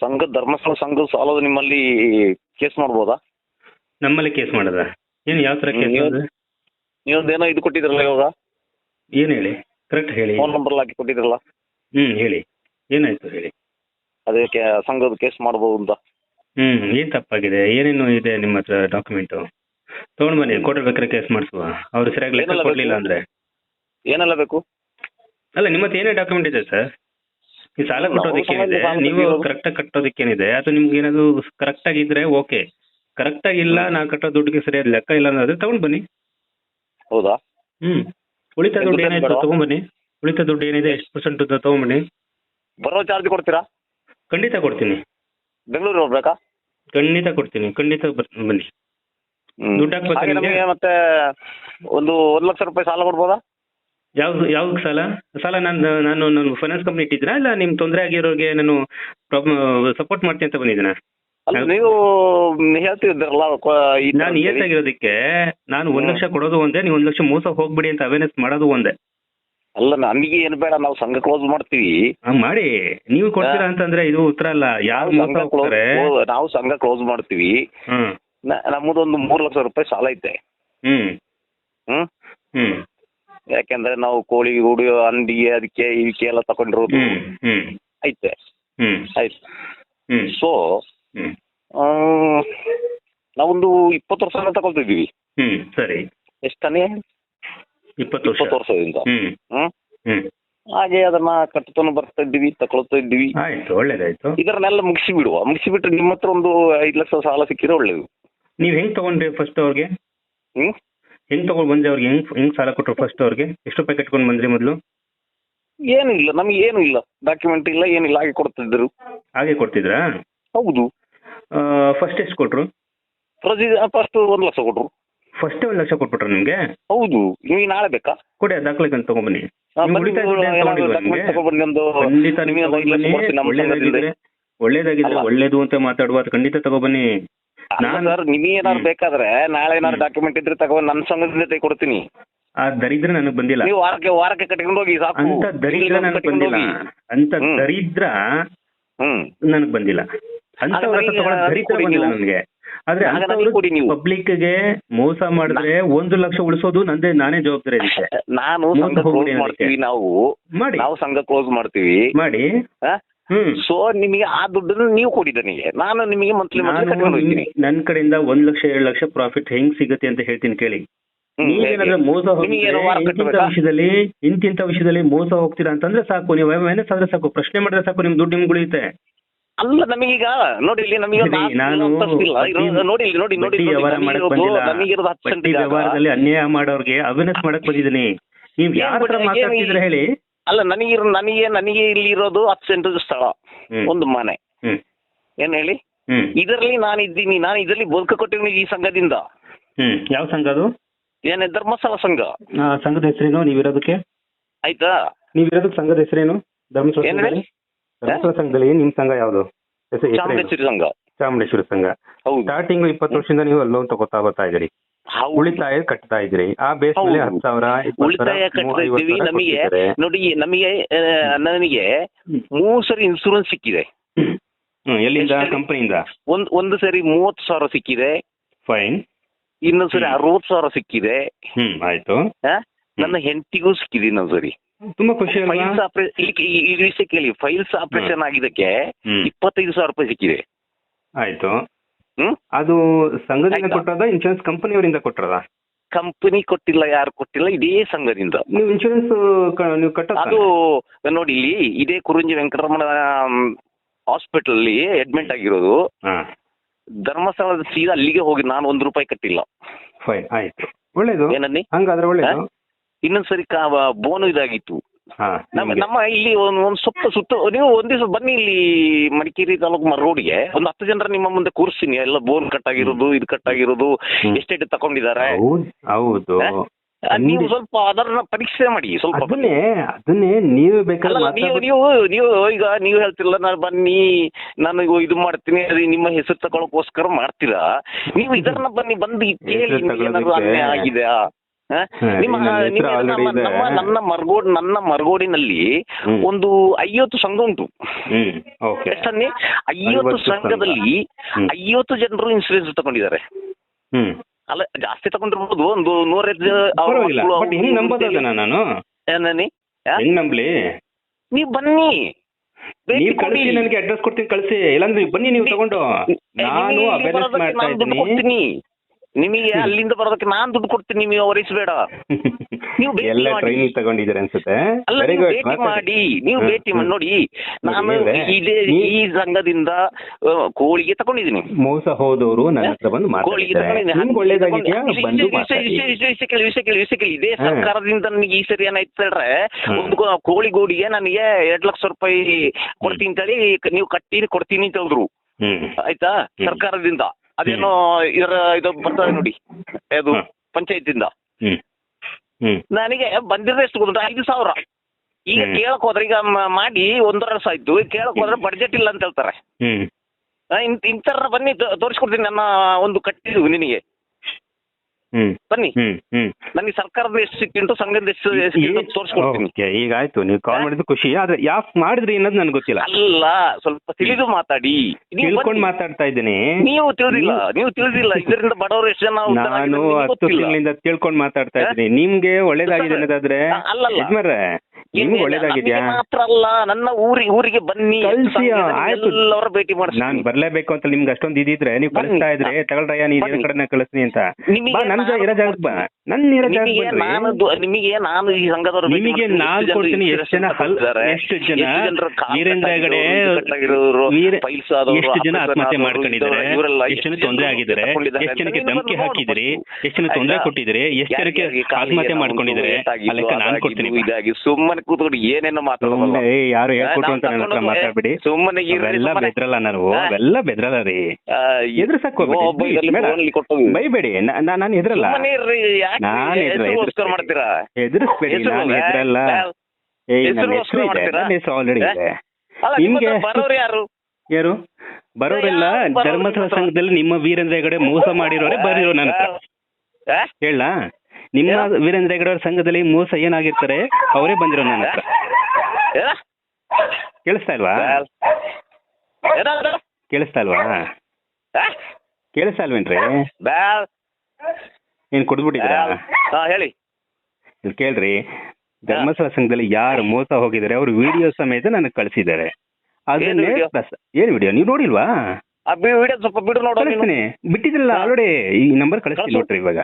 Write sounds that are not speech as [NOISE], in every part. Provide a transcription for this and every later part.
ಸಂಘ ಧರ್ಮಸ್ಥಳ ಸಂಘದ ಸಾಲದ ನಿಮ್ಮಲ್ಲಿ ಕೇಸ್ ಮಾಡ್ಬೋದಾ? ನಮ್ಮಲ್ಲಿ ಕೇಸ್ ಮಾಡಿದ್ರೆ ಏನು ಯಾವ ತರ ಕೇಸ್ ನೀವು- ಏನೋ ನೀವೊಂದೇನೋ ಇದು ಕೊಟ್ಟಿದ್ರಲ್ಲ ಇವಾಗ? ಏನು ಹೇಳಿ? ಕರೆಕ್ಟ್ ಹೇಳಿ. ಫೋನ್ ನಂಬರ್ ಹಾಕಿ ಕೊಟ್ಟಿದ್ರಲ್ಲ ಹ್ಮ್ ಹೇಳಿ. ಏನಾಯ್ತು ಹೇಳಿ? ಅದಕ್ಕೆ ಸಂಘದ ಕೇಸ್ ಮಾಡಬಹುದು ಅಂತ. ಹ್ಮ್ ಏನು ತಪ್ಪಾಗಿದೆ? ಏನೇನು ಇದೆ ನಿಮ್ಮ ಹತ್ರ ಡಾಕ್ಯುಮೆಂಟು ತೊಗೊಂಡು ಬನ್ನಿ ಕೊಟ್ಟಿರ್ಬೇಕಾದ್ರೆ ಕೇಸ್ ಮಾಡಿಸುವ. ಅವ್ರು ಸರಿಯಾಗಿ ಲೆಕ್ಕ ಏನೆಲ್ಲ ಕೊಡಲಿಲ್ಲ ಬೇಕು? ಅಂದರೆ. ಏನೆಲ್ಲ ಬೇಕು? ಅಲ್ಲ ನಿಮ್ಮ ಹತ್ರ ಏನೇ ಡಾಕ್ಯುಮೆಂಟ್ ಇದೆ ಸರ್? ಈ ಸಾಲ ಕಟ್ಟೋದಕ್ಕೆ ಕೊಟ್ಟೋದಕ್ಕೇನಿದೆ ನೀವು ಕರೆಕ್ಟ್ ಆಗಿ ಕಟ್ಟೋದಕ್ಕೇನಿದೆ ಅದು ನಿಮ್ಗೆ ಏನಾದ್ರು ಕರೆಕ್ಟ್ ಇದ್ರೆ ಓಕೆ ಕರೆಕ್ಟ್ ಇಲ್ಲ ನಾ ಕಟ್ಟೋ ದುಡ್ಡಿಗೆ ಸರಿಯಾದ ಲೆಕ್ಕ ಇಲ್ಲ ಅನ್ನೋದ್ರೆ ತಗೊಂಡ್ ಬನ್ನಿ. ಹೌದಾ? ಹ್ಮ್. ಉಳಿತಾಯ ದುಡ್ಡು ಏನಾಯ್ತು ತಗೊಂಡ್ ತಗೊಂಬನ್ನಿ. ಉಳಿತಾಯ ದುಡ್ಡು ಏನಿದೆ ಎಷ್ಟು ಪರ್ಸೆಂಟ್ ತಗೊಂಬನ್ನಿ. ಬರೋ ಚಾರ್ಜ್ ಕೊಡ್ತೀರಾ? ಖಂಡಿತ ಕೊಡ್ತೀನಿ. ಬೆಂಗಳೂರು ಹೋಗ್ಬೇಕಾ? ಖಂಡಿತ ಕೊಡ್ತೀನಿ. ಖಂಡಿತ ಬನ್ನಿ. ದುಡ್ಡು ಹಾಕ್ಬೇಕಾ ಮತ್ತೆ ಒಂದು ಒಂದು ಲಕ್ಷ ರೂಪಾಯಿ ಸಾಲ ಕೊಡ್ಬೋದಾ? ಯಾವ್ದು ಯಾವ ಸಾಲ? ಸಾಲ ನಾನು ನಾನು ನಾನು ಫೈನಾನ್ಸ್ ಕಂಪ್ನಿ ಇಟ್ಟಿದ್ದೀರಾ? ಇಲ್ಲ ನಿಮ್ ತೊಂದರೆ ಆಗಿರೋರಿಗೆ ನಾನು ಪ್ರಾಬ್ಲಮ್ ಸಪೋರ್ಟ್ ಮಾಡ್ತೀನಿ ಅಂತ ಬಂದಿದ್ದೀನಾ ಅಲ್ಲ ನೀವು ಹೇಳ್ತಿದ್ದೀರಲ್ಲ ಕೊ- ಈ ತರ ನಾನು ಅಂತೇಳಿ. ನಿಯತ್ತಾಗಿರೋದಕ್ಕೆ ನಾನು ಒಂದ್ ಲಕ್ಷ ಕೊಡೋದು ಒಂದೇ ನೀವು ಒಂದ್ ಲಕ್ಷ ಮೋಸ ಹೋಗ್ಬಿಡಿ ಅಂತ ಅವೇರ್ನೆಸ್ ಮಾಡೋದು ಒಂದೇ. ಅಲ್ಲ ನಮಗೆ ಏನು ಬೇಡ ನಾವು ಸಂಘ ಕ್ಲೋಸ್ ಮಾಡ್ತೀವಿ. ಹಂಗ್ ಮಾಡಿ. ನೀವು ಕೊಡ್ತೀರಾ ಅಂತಂದ್ರೆ ಇದು ಉತ್ತರ ಅಲ್ಲ ಯಾರು ಮೋಸ ಸಂಘ ಕ್ಲೋಸ್ ಹೋಗ್ತಾರೆ? ನಾವು ಸಂಘ ಕ್ಲೋಸ್ ಮಾಡ್ತೀವಿ. ಹ್ಮ್. ನ- ನಮ್ಮದೊಂದು ಮೂರು ಲಕ್ಷ ರೂಪಾಯಿ ಸಾಲ ಐತೆ. ಹ್ಮ್. ಹ್ಮ್. ಹ್ಮ್. ಯಾಕೆಂದ್ರೆ ನಾವು ಕೋಳಿ ಗೂಡು ಹಂದಿ ಅದಕ್ಕೆ ಇದಕ್ಕೆ ಎಲ್ಲ ತಗೊಂಡಿರೋದು ಐತೆ. ಹ್ಮ್. ಆಯ್ತು. ಸೊ ನಾವೊಂದು ಇಪ್ಪತ್ತು ವರ್ಷ ತಗೊಳ್ತಿದ್ದೀವಿ. ಹ್ಮ್ ಸರಿ. ಎಷ್ಟು ತಾನೇ? ಇಪ್ಪತ್ತು ಇಪ್ಪತ್ತು ವರ್ಷದಿಂದ. ಹಾಗೆ ಅದನ್ನ ಕಟ್ತಾನು ಬರ್ತಾ ಇದ್ದೀವಿ ತಗೊಳ್ತಾ ಇದ್ದೀವಿ. ಆಯ್ತು ಒಳ್ಳೇದಾಯ್ತು. ಬಿಡುವ ಮುಗಿಸಿ ಬಿಡುವ ಮುಗಿಸಿಬಿಟ್ರೆ ನಿಮ್ಮ ಹತ್ರ ಒಂದು ಐದು ಲಕ್ಷ ಸಾಲ ಸಿಕ್ಕಿದ್ರೆ ಒಳ್ಳೇದು. ನೀವ್ ಹೆಂಗ್ ತಗೊಂಡ್ರಿ ಫಸ್ಟ್ ಅವ್ರಿಗೆ? ಹ್ಮ್? ಹೆಂಗ್ ತಗೊಂಡ್ ಬಂದ್ರಿ ಅವ್ರಿಗೆ? ಹೆಂಗ್ ಹೆಂಗ್ ಸಾಲ ಕೊಟ್ರು ಫಸ್ಟ್ ಅವ್ರಿಗೆ? ಎಷ್ಟು ರೂಪಾಯಿ ಕಟ್ಕೊಂಡ್ ಬಂದ್ರಿ ಮೊದಲು? ಏನು ಇಲ್ಲ ನಮಗೆ ಏನು ಇಲ್ಲ. ಡಾಕ್ಯುಮೆಂಟ್ ಇಲ್ಲ ಏನಿಲ್ಲ ಹಾಗೆ ಕೊಡ್ತಿದ್ರು. ಹಾಗೆ ಕೊಡ್ತಿದ್ರ? ಹೌದು. ಫಸ್ಟ್ ಎಷ್ಟು ಕೊಟ್ರು? ಫಸ್ಟ್ ಒಂದ್ ಲಕ್ಷ ಕೊಟ್ರು. ಫಸ್ಟ್ ಒಂದ್ ಲಕ್ಷ ಕೊಟ್ಬಿಟ್ರು ನಿಮ್ಗೆ? ಹೌದು. ನೀವು ನಾಳೆ ಬೇಕಾ? ಕೊಡಿ ಆ ದಾಖಲೆ ಅಂತ ತಗೊಂಡ್ಬನ್ನಿ ಒಳ್ಳೇದಾಗಿದ್ರೆ ಒಳ್ಳೇದಾಗಿದ್ರೆ ಒಳ್ಳೇದು ಅಂತ ಮಾತಾಡುವ ಖಂಡಿತ ತಗೊಬನ್ನಿ. ಸರ್ ನಿಮಗೆ ಏನಾದ್ರು. ಬೇಕಾದ್ರೆ ನಾಳೆ ಏನಾದ್ರು ಡಾಕ್ಯುಮೆಂಟ್ ಇದ್ರೆ ತಗೊಂಡು ನನ್ನ ಸಂಘದಿಂದ ತೆಗೆ ಕೊಡ್ತೀನಿ. ಆ ದರಿದ್ರ ನನಗ್ ಬಂದಿಲ್ಲ. ನೀವು ವಾರಕ್ಕೆ ವಾರಕ್ಕೆ ಕಟ್ಕೊಂಡು ಹೋಗಿ ಸಾಕು. ಅಂತ ದರಿದ್ರ ನನಗೆ ಕಟ್ಕೊಂಡು ಬಂದಿಲ್ಲ. ಹೋಗಿ. ಅಂತ ದರಿದ್ರ ಹ್ಮ್. ನನಗ್ ಬಂದಿಲ್ಲ. ಅಂತವ್ರ ಹತ್ರ ನನಗೆ ತಗೊಳ್ಳೋ ದರಿದ್ರ ಕೊಡಿ ಬಂದಿಲ್ಲ ನೀವು. ನನಗೆ. ಆದ್ರೆ ಕೊಡಿ ನೀವು. ಪಬ್ಲಿಕ್ಗೆ ಮೋಸ ಮಾಡಿದ್ರೆ ಒಂದು ಲಕ್ಷ ಉಳಿಸೋದು ನಂದೇ ನಾನೇ ಜವಾಬ್ದಾರಿ ಅದಕ್ಕೆ. [LAUGHS] ನಾನು ಸಂಘ ಹೋಗ್ಬಿಡಿ ಕ್ಲೋಸ್ ಅದಕ್ಕೆ. ಮಾಡ್ತೀವಿ ನಾವು. ಮಾಡಿ. ನಾವು ಸಂಘ ಕ್ಲೋಸ್ ಮಾಡ್ತೀವಿ. ಮಾಡಿ. ಹ್ಮ್ ಸೊ ನಿಮಗೆ ಆ ದುಡ್ಡನ್ನು ನೀವು ಕೊಡಿ ನನಗೆ ನಾನು ನಿಮಗೆ ಮಂತ್ಲಿ ಮಂತ್ಲಿ ನಾನು ಕಟ್ಕೊಂಡು ಹೋಗ್ತೀನಿ. ನನ್ ಕಡೆಯಿಂದ ಒಂದ್ ಲಕ್ಷ ಎರಡು ಲಕ್ಷ ಪ್ರಾಫಿಟ್ ಹೆಂಗ್ ಸಿಗುತ್ತೆ ಅಂತ ಹೇಳ್ತೀನಿ ಕೇಳಿ. ನೀವೇನಾದ್ರೂ? ಮೋಸ? ವಿಷಯದಲ್ಲಿ ಇಂತಿಂತ ವಿಷಯದಲ್ಲಿ ಮೋಸ ಹೋಗ್ತೀರಾ ಅಂತಂದ್ರೆ ಸಾಕು. ನೀವು ಮೈನಸ್ ಆದ್ರೆ ಸಾಕು. ಪ್ರಶ್ನೆ ಮಾಡಿದ್ರೆ ಸಾಕು. ನಿಮ್ ದುಡ್ಡು ನಿಮ್ಗೆ ಉಳಿಯುತ್ತೆ. ಅಲ್ಲ ನಮಗೀಗ ನೋಡಿ ಇಲ್ಲಿ ನಮಗೆ. ನೋಡಿ ಇಲ್ಲಿ. ನೋಡಿ ನೋಡಿ ನಮಗಿರೋದು- ಬಂದಿಲ್ಲ. ಹತ್ತು. ವ್ಯವಹಾರದಲ್ಲಿ ಅನ್ಯಾಯ ಮಾಡೋರ್ಗೆ ಅವೇರ್ನೆಸ್ ಮಾಡಕ್ ಬಂದಿದ್ದೀನಿ. ನೀವ್ ಯಾರ ಮಾತಾಡ್ತಿದ್ರೆ ಹೇಳಿ. ಅಲ್ಲ ನನಗೆ ನನಗೆ ನನಗೆ ಇಲ್ಲಿ ಇರೋದು ಹತ್ತು ಸೆಂಟ್ ಸ್ಥಳ. ಒಂದು ಮನೆ. ಏನ್ ಹೇಳಿ? ಇದರಲ್ಲಿ ನಾನು ಇದ್ದೀನಿ ನಾನು ಇದರಲ್ಲಿ ಬದುಕ ಕೊಟ್ಟಿದ್ದೀನಿ ಈ ಸಂಘದಿಂದ. ಯಾವ ಸಂಘ ಅದು? ಏನೇ ಧರ್ಮಸ್ಥಳ ಸಂಘ. ಆ, ಸಂಘದ ಹೆಸರೇನು? ನೀವಿರೋದಕ್ಕೆ ಆಯ್ತಾ? ನೀವಿರೋದಕ್ಕೆ ಸಂಘದ ಹೆಸರೇನು? ಧರ್ಮಸ್ಥಳ ಸಂಘದಲ್ಲಿ? ಧರ್ಮಸ್ಥಳ ಸಂಘದಲ್ಲಿ ನಿಮ್ ಸಂಘ ಯಾವ್ದು? ಚಾಮುಂಡೇಶ್ವರಿ ಸಂಘ. ಚಾಮುಂಡೇಶ್ವರಿ ಸಂಘ. ಸ್ಟಾರ್ಟಿಂಗ್ ಇಪ್ಪತ್ತು ವರ್ಷದಿಂದ ನೀವು ಲೋನ್ ತಗೋತಾ ಬರ್ತಾ ಇದ್ದೀರಿ. ಉಳಿತಾಯ ಕಟ್ತಾ ಇದ್ರಿ. ಆ ಬೇಸ್ ಮೇಲೆ ಹೌದು. ಹತ್ತು ಸಾವಿರ ಇಪ್ಪತ್ತು ಉಳಿತಾಯ ಕಟ್ತಾ ಇದ್ದೀವಿ. ನಮಗೆ ನೋಡಿ ನಮಗೆ ನನಗೆ. ಮೂರು ಸರಿ ಇನ್ಸೂರೆನ್ಸ್ ಸಿಕ್ಕಿದೆ. ಎಲ್ಲಿಂದ? ಕಂಪನಿಯಿಂದ ಒಂದ್ ಒಂದು ಸರಿ ಮೂವತ್ತು ಸಾವಿರ ಸಿಕ್ಕಿದೆ. ಫೈನ್ ಇನ್ನೊಂದ್ ಸರಿ. ಅರವತ್ತು ಸಾವಿರ ಸಿಕ್ಕಿದೆ. ಹ್ಮ್. ಆಯ್ತು? ನನ್ನ ಹೆಂಡತಿಗೂ ಸಿಕ್ಕಿದೆ ಇನ್ನೊಂದ್ ಸರಿ. ತುಂಬಾ ಖುಷಿ ಫೈಲ್ಸ್ ಆಪರೇಷನ್ ವಿಷಯ ಕೇಳಿ. ಫೈಲ್ಸ್ ಆಪರೇಷನ್ ಆಗಿದ್ದಕ್ಕೆ ಇಪ್ಪತ್ತೈದು ಸಾವಿರ ರೂಪಾಯಿ ಸಿಕ್ಕಿದೆ. ಆಯ್ತು. ಹ್ಮ್? ಅದು ಸಂಘದಿಂದ ಆಯ್ತಾ? ಕೊಟ್ಟದ ಇನ್ಶೂರೆನ್ಸ್ ಕಂಪನಿಯವರಿಂದ ಕೊಟ್ಟರದ ಕಂಪನಿ ಕೊಟ್ಟಿಲ್ಲ ಯಾರು ಕೊಟ್ಟಿಲ್ಲ ಇದೇ ಸಂಘದಿಂದ. ನೀವು ಇನ್ಶೂರೆನ್ಸ್ ನೀವು ಕಟ್ಟೋದು ಅದು ನೋಡಿ ಇಲ್ಲಿ ಇದೇ ಕುರುಂಜಿ ವೆಂಕಟರಮಣ ಹಾಸ್ಪಿಟಲ್ ಅಲ್ಲಿ ಅಡ್ಮಿಟ್ ಆಗಿರೋದು. ಹಾ. ಧರ್ಮಸ್ಥಳದ ಸೀದಾ ಅಲ್ಲಿಗೆ ಹೋಗಿ ನಾನು ಒಂದು ರೂಪಾಯಿ ಕಟ್ಟಿಲ್ಲ. ಫೈನ್ ಆಯ್ತು. ಒಳ್ಳೇದು. ಏನನ್ನಿ? ಹಂಗಾದ್ರೆ ಒಳ್ಳೇದು. ಇನ್ನೊಂದ್ಸರಿ ಕಾ- ಬೋನು ಇದಾಗಿತ್ತು. ಹಾ ನಮ್ಮ ನಮ್ಮ ಇಲ್ಲಿ ಒಂದು ಒಂದು ಸುತ್ತ ಸುತ್ತ ನೀವು ಒಂದ್ ದಿವಸ ಬನ್ನಿ ಇಲ್ಲಿ ಮಡಿಕೇರಿ ತಾಲೂಕು ರೋಡ್ಗೆ. ಒಂದು ಹತ್ತು ಜನರ ನಿಮ್ಮ ಮುಂದೆ ಕೂರಿಸ್ತೀನಿ. ಎಲ್ಲ ಬೋನ್ ಕಟ್ಟಾಗಿರೋದು ಇದು ಕಟ್ ಆಗಿರೋದು ಎಸ್ಟೇಟ್ ತಕೊಂಡಿದ್ದಾರೆ? ಹೌದ್ ನೀವು ಸ್ವಲ್ಪ ಅದನ್ನ ಪರೀಕ್ಷೆ ಮಾಡಿ ಸ್ವಲ್ಪ ಅದನ್ನೇ ಅದನ್ನೇ ನೀವು ಬೇಕಾದ್ರೆ ಅಲ್ಲ ನೀವು ನೀವು ನೀವು ಈಗ ನೀವು ಹೇಳ್ತಿರಲ್ಲ ನಾನು ಬನ್ನಿ ನಾನು ಇವು ಇದು ಮಾಡ್ತೀನಿ ಅದು ನಿಮ್ಮ ಹೆಸರು ತಗೊಳಕೋಸ್ಕರ ಮಾಡ್ತೀರಾ? ನೀವು ಇದನ್ನ ಬನ್ನಿ ಬಂದು ಕೇಳಿ ಹೆಸರು ನಿಮ್ಗೆ ಏನಾದ್ರು ತಗೊಳೋದಕ್ಕೆ- ಅನ್ಯಾಯ ಆಗಿದೆಯಾ? ನಿಮ್ಮ ನನ್ನ ಮರ್ಗೋಡ್ ನನ್ನ ಮರ್ಗೋಡಿನಲ್ಲಿ ಒಂದು ಐವತ್ತು ಸಂಘ ಉಂಟು. ಎಷ್ಟನ್ನಿ? ಐವತ್ತು ಐವತ್ತು ಸಂಘ. ಸಂಘದಲ್ಲಿ ಐವತ್ತು ಜನರು ಇನ್ಸೂರೆನ್ಸ್ ತಗೊಂಡಿದ್ದಾರೆ. ಅಲ್ಲ ಜಾಸ್ತಿ ತಗೊಂಡಿರ್ಬೋದು. ಒಂದು ನೂರೈದು ನಾನು? ಏನನಿ ಹೆಂಗ್ ನಂಬ್ಲಿ? ನೀವ್ ಬನ್ನಿ. ನೀವು ಕಳಿಸಿ ನನಗೆ ಅಡ್ರೆಸ್ ಕೊಡ್ತೀನಿ ಕಳಿಸಿ. ಇಲ್ಲಾಂದ್ರೆ ಬನ್ನಿ ನೀವು ತಗೊಂಡು. ನಾನು ಅವೇರ್ನೆಸ್ ಮಾಡ್ತಾ ಇದ್ದೀನಿ. ನಿಮಗೆ ಅಲ್ಲಿಂದ ಬರೋದಕ್ಕೆ ನಾನ್ ದುಡ್ಡು ಕೊಡ್ತೀನಿ ನೀವು ಹೊರಿಸಬೇಡ ನೀವು ಎಲ್ಲ ತಗೊಂಡಿದ್ದೀರ ಅನ್ಸುತ್ತೆ? ಅಲ್ಲ ನೀವು ಭೇಟಿ ಮಾಡಿ. ನೀವು ಭೇಟಿ ಮಾಡಿ. ನೋಡಿ ನಾನು? ಇದೇ ಈ ಸಂಘದಿಂದ ಕೋಳಿಗೆ ತಗೊಂಡಿದ್ದೀನಿ. ಮೋಸ ಹೋದವರು ನನ್ನ ಹತ್ರ ಬಂದು ಕೋಳಿಗೆ ತಗೊಂಡಿದ್ದೀನಿ. ಇದೇ ಸರ್ಕಾರದಿಂದ ನನಗೆ ಈ ಸರಿ ಏನಾಯ್ತು ಹೇಳ್ರೆ. ಒಂದು ಕೋಳಿ ಗೋಡಿಗೆ ನನಗೆ ಎರಡ್ ಲಕ್ಷ ರೂಪಾಯಿ ಕೊಡ್ತೀನಿ ಅಂತ ಹೇಳಿ ನೀವು ಕಟ್ಟಿ ಕೊಡ್ತೀನಿ ಅಂತ ಹೇಳಿದ್ರು. ಆಯ್ತಾ? ಸರ್ಕಾರದಿಂದ. ಅದೇನೋ ಇದರ ಇದು ಬರ್ತದೆ ನೋಡಿ. ಅದು. ಪಂಚಾಯತಿಂದ. ನನಗೆ ಬಂದಿರೋದು ಎಷ್ಟು ಗೊತ್ತುಂಟು? ಐದು ಸಾವಿರ. ಈಗ. ಕೇಳಕ್ ಹೋದ್ರೆ ಈಗ ಮಾಡಿ ಒಂದೂವರೆ ವರ್ಷ ಆಯ್ತು. ಕೇಳಕ್ ಹೋದ್ರೆ ಬಡ್ಜೆಟ್ ಇಲ್ಲ ಅಂತ ಹೇಳ್ತಾರೆ. ಹ್ಮ್. ಇಂತರ ಇಂಥರ ಬನ್ನಿ ತೋರಿಸ್ಕೊಡ್ತೀನಿ ನನ್ನ ಒಂದು ಕಟ್ಟಿದ್ವಿ ನಿನಗೆ. ಬನ್ನಿ. ಹ್ಮ್ ಹ್ಮ್. ನನಗೆ ಸರ್ಕಾರದ ಎಷ್ಟು ಸಿಕ್ಕಿಂಟು ಸಂಘದ ಎಷ್ಟು ಸಿಕ್ಕಿಂಟು ತೋರಿಸ್ಕೊಡ್ತೀನಿ. ಈಗ ಆಯ್ತು. ನೀವು ಕಾಲ್ ಮಾಡಿದ್ದು ಖುಷಿ. ಆದ್ರೆ ಯಾಕೆ ಮಾಡಿದ್ರಿ ಅನ್ನೋದು ನನಗೆ ಗೊತ್ತಿಲ್ಲ. ಅಲ್ಲ ಸ್ವಲ್ಪ ತಿಳಿದು ಮಾತಾಡಿ. ತಿಳ್ಕೊಂಡು. ಮಾತಾಡ್ತಾ ಇದ್ದೀನಿ. ನೀವು ತಿಳಿದಿಲ್ಲ ನೀವು ತಿಳಿದಿಲ್ಲ. ಇದರಿಂದ ಬಡವರು ಎಷ್ಟು ಜನ ನಾನು ಹತ್ತು ತಿಂಗಳಿಂದ ತಿಳ್ಕೊಂಡು ಮಾತಾಡ್ತಾ ಇದ್ದೀನಿ. ನಿಮ್ಗೆ ಒಳ್ಳೇದಾಗಿದೆ ಅನ್ನೋದಾದ್ರೆ ಅಲ್ಲ ಅಲ್ಲಲ್ಲ. ನಿಮ್ಗೆ ಒಳ್ಳೇದಾಗಿದ್ಯಾ? ಮಾತ್ರ ಅಲ್ಲ ನನ್ನ ಊರಿ ಊರಿಗೆ ಬನ್ನಿ ಕಳ್ಸಿ, ಆಯ್ತು. ಎಲ್ಲರ ಭೇಟಿ ಮಾಡಿಸ್ತೀನಿ. ನಾನ್ ಬರ್ಲೇಬೇಕು ಅಂತ ನಿಮ್ಗೆ ಅಷ್ಟೊಂದು ಇದಿದ್ರೆ ನೀವು. ಕಳಿಸ್ತಾ ಇದ್ರೆ ತಗೊಳ್ರಯ್ಯ ನೀ ಬನ್ನಿ. ಕಡೆ ಕಳಿಸ್ತೀನಿ ಅಂತ. ನಿಮಗೆ ಬಾ ನನ್ ಇರೋ ಜಾಗಕ್ಕೆ ಬಾ. ನನ್ ಇರೋ ಜಾಗಕ್ಕೆ ನಾನು ನಿಮಗೆ ನಾನು ಈ ಸಂಘದವರು ನಿಮಗೆ. ನಾನ್ ಕೊಡ್ತೀನಿ ಎಷ್ಟು ಜನ ಎಷ್ಟು ಜನ ವೀರೇಂದ್ರ ಹೆಗಡೆ ಎಷ್ಟು ಜನ ಆತ್ಮಹತ್ಯೆ ಮಾಡ್ಕೊಂಡಿದ್ದಾರೆ? ಎಷ್ಟು ಜನ ತೊಂದರೆ ಆಗಿದ್ದಾರೆ? ಎಷ್ಟು ಜನಕ್ಕೆ ಧಮಕಿ ಹಾಕಿದಿರಿ? ಎಷ್ಟು ಜನ ತೊಂದರೆ ಕೊಟ್ಟಿದ್ರಿ? ಕೊಟ್ಟಿದ್ದೀರಿ ಎಷ್ಟು ಜನಕ್ಕೆ ಆತ್ಮಹತ್ಯೆ ಮಾಡ್ಕೊಂಡಿದ್ದಾರೆ? ಆ ಲೆಕ್ಕ ನಾನು ಕೊಡ್ತೀನಿ. ಬಾ. ಸುಮ್ಮನೆ ಕೂತ್ಕೊಂಡು ಏನೇನೋ ಮಾತಾಡೋದು ಏ, ಯಾರು ಅಂತ ನನ್ನ ಹತ್ರ ಮಾತಾಡ್ಬಿಡಿ. ಸುಮ್ಮನೆ. ಬೆದ್ರಲ್ಲ ನಾನು. ಅವೆಲ್ಲ ಬೆದ್ರಲ್ಲ ರೀ. ಎದುರ್ಸಕ್. ಬೈಬೇಡಿ ನಾನು ಎದ್ರಲ್ಲ. ನಾನ್ ಎದುರು-. ಮಾಡ್ತೀರಾ? ಎದುರಿಸ್ಬೇಡಿ ನಾನು ಎದ್ರಲ್ಲ. ಏ, ನನ್ನ ಹೆಸರು ಇದೆ ನನ್ನ ಹೆಸರು ಆಲ್ರೆಡಿ ಇದೆ. ನಿಮ್ಗೆ- ಬರೋರು ಯಾರು? ಯಾರು? ಬರೋರೆಲ್ಲ ಧರ್ಮಸ್ಥಳ ಸಂಘದಲ್ಲಿ ನಿಮ್ಮ ವೀರೇಂದ್ರ ಹೆಗಡೆ ಮೋಸ ಮಾಡಿರೋರೆ ಬರೀರೋ ನನ್ನ ಹೇಳ ನಿಮ್ಮ ವೀರೇಂದ್ರ ಹೆಗಡೆ ಅವ್ರ ಸಂಘದಲ್ಲಿ ಮೋಸ ಏನಾಗಿರ್ತಾರೆ ಅವರೇ ಬಂದಿರೋ ನನ್ನ ಹತ್ರ. ಕೇಳಿಸ್ತಾ ಇಲ್ವಾ? ಕೇಳಿಸ್ತಾ ಇಲ್ವಾ? ಕೇಳಿಸ್ತಾ ಇಲ್ವೇನ್ರಿ. ಏನ್. ಹಾ ಹೇಳಿ. ಇಲ್ಲಿ ಕೇಳ್ರಿ ಧರ್ಮಸ್ಥಳ ಸಂಘದಲ್ಲಿ ಯಾರು ಮೋಸ ಹೋಗಿದ್ದಾರೆ ಅವ್ರ ವಿಡಿಯೋ ಸಮೇತ ನನಗೆ ಕಳಿಸಿದ್ದಾರೆ. ಅದನ್ನೇ ಏನ್ ವಿಡಿಯೋ? ನೀವು ನೋಡಿಲ್ವಾ? ಆ ವಿಡಿಯೋ ಸ್ವಲ್ಪ ಬಿಡು ನೋಡೋ ಬಿಟ್ಟಿದ್ರಲ್ಲ. ಆಲ್ರೆಡಿ ಈ ನಂಬರ್ ಕಳಿಸ್ತೀನಿ ಕಳ್ಸು. ನೋಡ್ರಿ ಇವಾಗ.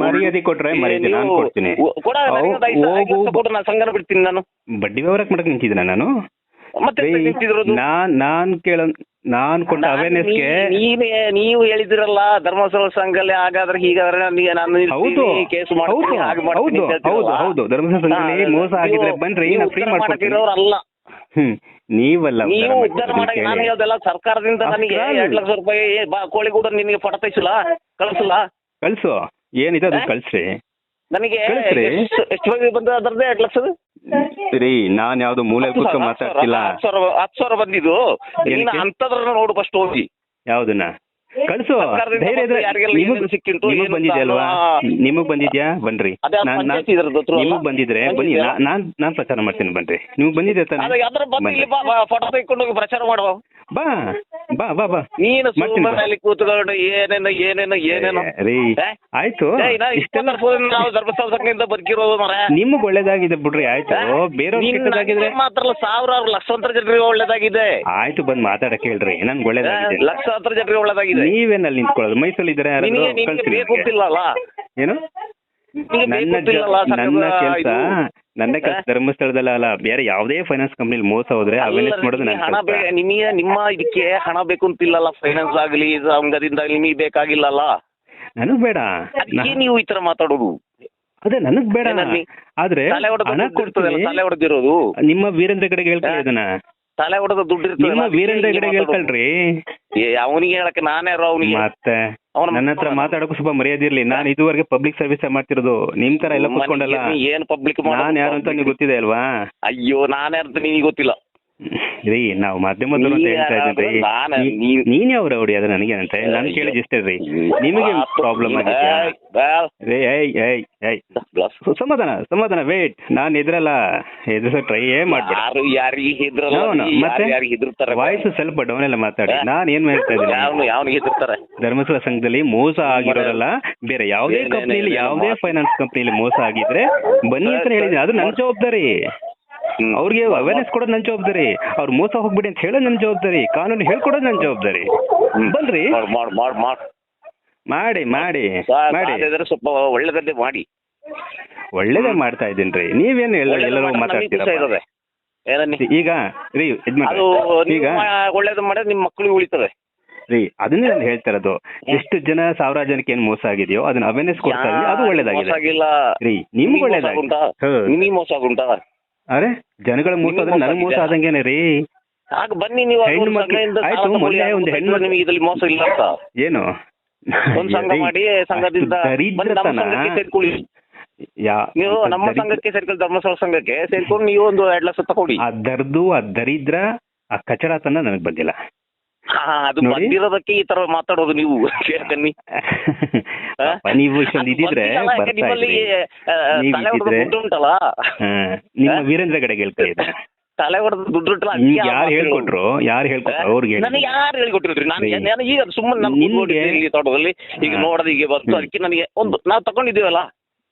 ಮರ್ಯಾದೆ ಕೊಟ್ರೆ ಮರ್ಯಾದೆ ನಾನು ಕೊಡ್ತೀನಿ. ಸಂಘನ ಬಿಡ್ತೀನಿ ನಾನು. ಬಡ್ಡಿ ವ್ಯವಹಾರಕ್ಕೆ ಮಾಡಕ್ ನಿಂತಿದ್ದೀನ ನಾನು? ನಾನ್ ನಾನ್ ಕೇಳ ನಾನ್ ಕೊಟ್ಟ ಅವೇರ್ನೆಸ್ ಅವೇರ್ನೆಸ್ಗೆ ನೀವೇ ನೀವು ಹೇಳಿದಿರಲ್ಲ ಧರ್ಮಸ್ಥಳ ಸಂಘಲ್ಲಿ ಹಾಗಾದ್ರೆ ಹೀಗಾದ್ರೆ ನನಗೆ ನಾನು ಹೌದು. ಕೇಸ್ ಹೌದು. ಹೌದು. ಹೌದು ಹೌದು. ಧರ್ಮಸ್ಥಳ ಸಂಘದಲ್ಲಿ ಮೋಸ ಆಗಿದ್ರೆ ಬನ್ರಿ ನಾನು ಫ್ರೀ ಮಾಡ್ಕೊಡ್ತೀನಿ. ಹ್ಮ್. ನೀವಲ್ಲ ನೀವು ಉದ್ಧಾರ ಮಾಡಕ್ಕೆ ನಾನು. ಹೇಳ್ದಲ್ಲ ಸರ್ಕಾರದಿಂದ ನನಗೆ ಎರಡು ಲಕ್ಷ ರೂಪಾಯಿ ಕೋಳಿಗೂಡ ನಿನಗೆ ಫೋಟೋ ತೆಗಿಸಲ್ಲ ಕಳಿಸಲ್ಲ. ಕಳ್ಸು ಏನಿದೆ ಅದು? ಕಳ್ಸ್ರಿ ನನಗೆ ಕಳಿಸ್ರಿ. ಎಷ್ಟು ಬಂದ ಅದರದೇ ಎರಡ್ ಲಕ್ಷದ ರೀ ನಾನ್ ಯಾವ್ದು ಮೂಲೆ ಹತ್ತು ಕೂತ್ಕೊಂಡು ಸಾವಿರ, ಮಾತಾಡ್ತಿಲ್ಲ ಹತ್ತು ಸಾವಿರ ಹತ್ತು ಸಾವಿರ ಬಂದಿದ್ದು ನೀನು ಏನಕ್ಕೆ? ಅಂತದ್ರನ್ನ ನೋಡು ಫಸ್ಟ್ ಹೋಗಿ ಯಾವ್ದನ್ನ ಕಳ್ಸು. ಧೈರ್ಯ ಇದ್ರೆ ನಿಮಗ್ ನಿಮಗ್ ಬಂದಿದ್ಯಾ ಅಲ್ವಾ ಅಂತ ನಿಮಗ್ ಬಂದಿದ್ಯಾ? ಬನ್ರಿ? ನಿಮಗ್ ಬಂದಿದ್ರೆ ಬನ್ನಿ. ನಾನ್ ನಾನ್ ಪ್ರಚಾರ ಮಾಡ್ತೀನಿ ಬನ್ರಿ. ನಿಮಗ್ ಬಂದಿದೆ ಫೋಟೋ ತೆಗೆದುಕೊಂಡು ಪ್ರಚಾರ ಮಾಡುವ. ಬಾ. ಬಾ ಬಾ ಬಾ. ನೀನು. ಸುಮ್ಮನೆ ಕೂತ್ಕೊಂಡು ಏನೇನು ಏನೇನು ಏನೇನು? ಆಯ್ತು. ಇಷ್ಟೆಲ್ಲ ನಾವು ಧರ್ಮಸ್ಥಳ ಸಂಘದಿಂದ ಬದುಕಿರೋದು ಮರ. ನಿಮಗ್ ಒಳ್ಳೇದಾಗಿದೆ ಬಿಡ್ರಿ. ಆಯ್ತು. ಬೇರೆ ಮಾತ್ರ ಸಾವಿರಾರು ಲಕ್ಷಾಂತರ ಜನರಿಗೆ ಒಳ್ಳೇದಾಗಿದೆ. ಆಯ್ತು ಬಂದ್ ಮಾತಾಡಕ್ ಹೇಳ್ರಿ. ನನ್ಗೆ ಒಳ್ಳೇದಾಗಿದೆ. ಲಕ್ಷಾಂತರ ಜನರಿಗೆ ಒಳ್ಳೇದಾಗಿದೆ. ನೀವೇನಲ್ಲಿ ನಿಂತ್ಕೊಳ್ಳೋದು? ಮೈಸೂರಲ್ಲಿ ಇದ್ರೆ ನನಗೆ. ಏನು? ನನ್ನ ನನ್ನ ಕೆಲಸ ನನ್ನ ಕೆಲಸ ಧರ್ಮಸ್ಥಳದಲ್ಲ ಅಲ್ಲ. ಬೇರೆ ಯಾವುದೇ ಫೈನಾನ್ಸ್ ಕಂಪ್ನಿಲಿ ಮೋಸ ಹೋದ್ರೆ ಅವೇರ್ನೆಸ್ ಮಾಡೋದು ನನ್ನ ಹಣ ನಿಮಗೆ ನಿಮ್ಮ ಇದಕ್ಕೆ ಹಣ ಬೇಕು ಅಂತಿಲ್ಲಲ್ಲ ಫೈನಾನ್ಸ್ ಆಗಲಿ ಸಂಘದಿಂದ ನಿಮಗೆ ಬೇಕಾಗಿಲ್ಲಲ್ಲ? ನನಗ್ ಬೇಡ. ನೀವು ಈ ತರ ಮಾತಾಡೋದು. ಅದೇ ನನಗ್ ಬೇಡ? ಆದ್ರೆ ತಲೆ ಹೊಡೆದಿರೋದು. ನಿಮ್ಮ ವೀರೇಂದ್ರ ಕಡೆಗೆ ಹೇಳ್ತಾ ಅದನ್ನ ತಲೆ ಹೊಡೆದ ದುಡ್ಡು ಇರ್ತದೆ. ನಿಮ್ಮ ವೀರೇಂದ್ರ ಹೆಗಡೆ ಹೇಳ್ಕೊಳ್ರಿ. ಅವನಿಗೆ ಹೇಳಕ್ಕೆ ನಾನ್ಯಾರೋ ಅವನಿಗೆ ಮತ್ತೆ ನನ್ನ ಹತ್ರ ಮಾತಾಡಕ್ಕೂ ಸ್ವಲ್ಪ ಮರ್ಯಾದೆ ಇರ್ಲಿ. ನಾನು ಇದುವರೆಗೆ ಪಬ್ಲಿಕ್ ಸರ್ವಿಸ್ ಮಾಡ್ತಿರೋದು. ನಿಮ್ ತರ ಎಲ್ಲ ಕೂತ್ಕೊಂಡಲ್ಲ. ಏನ್ ಪಬ್ಲಿಕ್ ನಾನು ಯಾರು ಅಂತ ನಿಮ್ಗೆ ಗೊತ್ತಿದೆ ಅಲ್ವಾ? ಅಯ್ಯೋ ನಾನೇ ಅಂತ ನಿನಗೆ ಗೊತ್ತಿಲ್ಲ. ರೀ ನಾವು ಮಾಧ್ಯಮದವರು ಅಂತ ಹೇಳ್ತಾ ಇದ್ದೀನಿ ನಾನ್- ರೀ. ನೀನ್- ನೀನ್ ಯಾವ ರೌಡಿ ಅದು ಅಂತ ನಾನು ಕೇಳಿದ ಇಷ್ಟೇ ರೀ. ನಿಮಗೆ ಪ್ರಾಬ್ಲಮ್ ಆಗಿದ್ಯಾ ರೇ ಏಯ್ ಏಯ್ ಸೊ, ಸಮಾಧಾನ ಸಮಾಧಾನ ವೇಟ್ ನಾನು ಎದ್ರಲ್ಲ ಎದುರಿಸೋ ಟ್ರೈ ಏ ಮಾಡ್ಬೇಡ. ವಾಯ್ಸ್ ಸ್ವಲ್ಪ ಡೌನ್ ಎಲ್ಲ ಮಾತಾಡಿ. ನಾನ್ ಏನ್ ಹೇಳ್ತಾ ಇದ್ದೀನಿ? ಧರ್ಮಸ್ಥಳ ಸಂಘದಲ್ಲಿ ಮೋಸ ಆಗಿರೋದಲ್ಲ ಬೇರೆ ಯಾವುದೇ ಕಂಪ್ನಿಲಿ ಯಾವುದೇ. ಫೈನಾನ್ಸ್ ಕಂಪ್ನಿಲಿ ಮೋಸ ಆಗಿದ್ರೆ ಬನ್ನಿ ಅಂತ ಹೇಳಿದ್ದೀನಿ. ಅದು ನನ್ನ ಜವಾಬ್ದಾರಿ. ಅವ್ರಿಗೆ ಅವೇರ್ನೆಸ್ ಕೊಡೋದು ನನ್ನ ಜವಾಬ್ದಾರಿ. ಅವ್ರು ಮೋಸ ಹೋಗ್ಬಿಡಿ ಅಂತ ಹೇಳೋದು ನನ್ನ ಜವಾಬ್ದಾರಿ. ಕಾನೂನು ಹೇಳ್ಕೊಡೋದು ನನ್ನ ಜವಾಬ್ದಾರಿ. ಬನ್ರಿ. ಮಾಡ್ ಮಾಡ್ ಮಾಡ್ ಮಾಡ್. ಮಾಡಿ ಮಾಡಿ ಮಾಡಿ. ಸಾಧ್ಯದ್ರೆ ಸ್ವಲ್ಪ ಒಳ್ಳೆದಲ್ಲೇ ಮಾಡಿ. ಒಳ್ಳೇದೇ ಮಾಡ್ತಾ ಇದ್ದೀನ್ರಿ. ನೀವೇನು ಎಲ್ಲ ಎಲ್ಲರೂ. ಏನನ್ನಿ? ಈಗ ರೀ ಈಗ ಒಳ್ಳೇದು ಮಾಡಿದ್ರೆ ನಿಮ್ಮ ಮಕ್ಕಳಿಗೆ ಉಳಿತದೆ. ರೀ ಅದನ್ನೇ ನಾನು ಹೇಳ್ತಾ ಇರೋದು. ಎಷ್ಟು ಜನ ಸಾವಿರ ಜನಕ್ಕೆ ಏನ್ ಮೋಸ ಆಗಿದೆಯೋ ಅದನ್ನ ಅವೇರ್ನೆಸ್ ಕೊಡ್ತಾ ಅದು ಒಳ್ಳೇದಾಗಿದೆ. ರೀ ನಿಮ್ಗೆ? ಹೌದು. ನಿಮಗೆ ಮೋಸ ಆಗುಂಟಾ? ಅರೆ ಜನಗಳ ಮೋಸ ಆದ್ರೆ ಮೋಸ ನನಗೆ ಮೋಸ ಆಗಿದ್ಯಾ? ಆದಂಗೇನೆ ರೀ ಆಗ ಬನ್ನಿ ನೀವು ಹೆಣ್ಣು ಒಂದು ಮಕ್ಳು- ಸಂಘದಿಂದ ಆಯ್ತು, ಸಾಲ ಮೊನ್ನೆ ಒಂದು ಹೆಣ್ಣು ನಿಮಗೆ ಇದ್ರಲ್ಲಿ ಮೋಸ ಇಲ್ಲ ಅಂತ. ಏನು? ಒಂದ್ ಸಂಘ ರೀ, ಮಾಡಿ ಸಂಘದಿಂದ ಅಷ್ಟು ಬನ್ನಿ ನಮ್ಮ ದರಿದ್ರತನ. ಸಂಘಕ್ಕೆ ಸೇರ್ಕೊಳ್ಳಿ. ಯಾ ನೀವು ನಮ್ಮ ದರಿದ್ರ- ಸಂಘಕ್ಕೆ ಸೇರ್ಕೊಳ್ಳಿ ಧರ್ಮಸ್ಥಳ ಸಂಘಕ್ಕೆ ಸೇರ್ಕೊಂಡು ನೀವು ಒಂದು ಎರಡ್ ಲಕ್ಷ ತಗೊಳ್ಳಿ. ಆ ದರ್ದು ಆ ದರಿದ್ರ ಆ ಕಚಡತನ ನನಗೆ ಬಂದಿಲ್ಲ. ಹಾ, ಅದು ನೋಡಿ. ಬಂದಿರೋದಕ್ಕೆ ಈ ತರ ಮಾತಾಡೋದು ನೀವು. [LAUGHS] ಪಾಪ ನೀವು ಇಷ್ಟೊಂದು ಇದ್ದಿದ್ರೆ ಬರ್ತಾ ನಿಮ್ಮಲ್ಲಿ ಇದ್ರಿ. ಆ, ನೀವು ತಲೆ ಹೊಡೆದ ಇದ್ದಿದ್ರೆ- ದುಡ್ಡು ಉಂಟಲ್ಲ? ಹಾ, ನಿಮ್ಮ ವೀರೇಂದ್ರ ಕಡೆ ಹೇಳ್ತಾ ಇದೆ [LAUGHS] ತಲೆ ಹೊಡೆದ ದುಡ್ಡು ಉಂಟಲ್ಲ ನಿಮ್ಗೆ ಆ ಯಾರು ಮಾತು ಹೇಳ್ಕೊಟ್ರು? ಯಾರು ಹೇಳ್ಕೊಟ್ರು? ಅವ್ರಿಗೆ ಹೇಳಿ. ನನಗೆ ಯಾರು ಹೇಳಿಕೊಟ್ಟಿಲ್ರಿ ನಾನು ರೀ. ನಾನು ಈಗ ಸುಮ್ಮನೆ ನಮ್ಮ ನಿಮ್ಗೆ- ನೋಡಿದ್ದೆ ಇಲ್ಲಿ ತೋಟದಲ್ಲಿ. ಈಗ ಹಾ. ನೋಡೋದು ಈಗ ಬಂತು. ಹ್ಮ್. ಅದಕ್ಕೆ ನನಗೆ ಒಂದು ನಾವು ತಗೊಂಡಿದ್ದೀವಲ್ಲ?